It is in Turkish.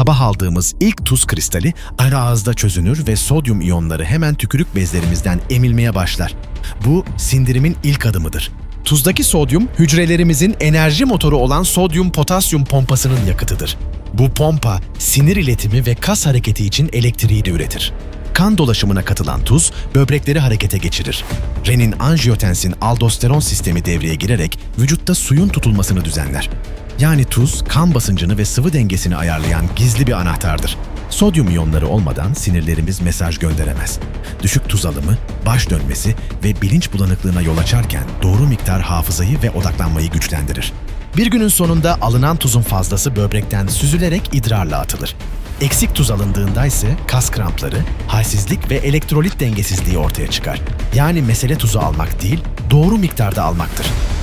Sabah aldığımız ilk tuz kristali ara ağızda çözünür ve sodyum iyonları hemen tükürük bezlerimizden emilmeye başlar. Bu sindirimin ilk adımıdır. Tuzdaki sodyum hücrelerimizin enerji motoru olan sodyum potasyum pompasının yakıtıdır. Bu pompa sinir iletimi ve kas hareketi için elektriği de üretir. Kan dolaşımına katılan tuz böbrekleri harekete geçirir. Renin angiotensin aldosteron sistemi devreye girerek vücutta suyun tutulmasını düzenler. Yani tuz, kan basıncını ve sıvı dengesini ayarlayan gizli bir anahtardır. Sodyum iyonları olmadan sinirlerimiz mesaj gönderemez. Düşük tuz alımı, baş dönmesi ve bilinç bulanıklığına yol açarken doğru miktar hafızayı ve odaklanmayı güçlendirir. Bir günün sonunda alınan tuzun fazlası böbrekten süzülerek idrarla atılır. Eksik tuz alındığında ise kas krampları, halsizlik ve elektrolit dengesizliği ortaya çıkar. Yani mesele tuzu almak değil, doğru miktarda almaktır.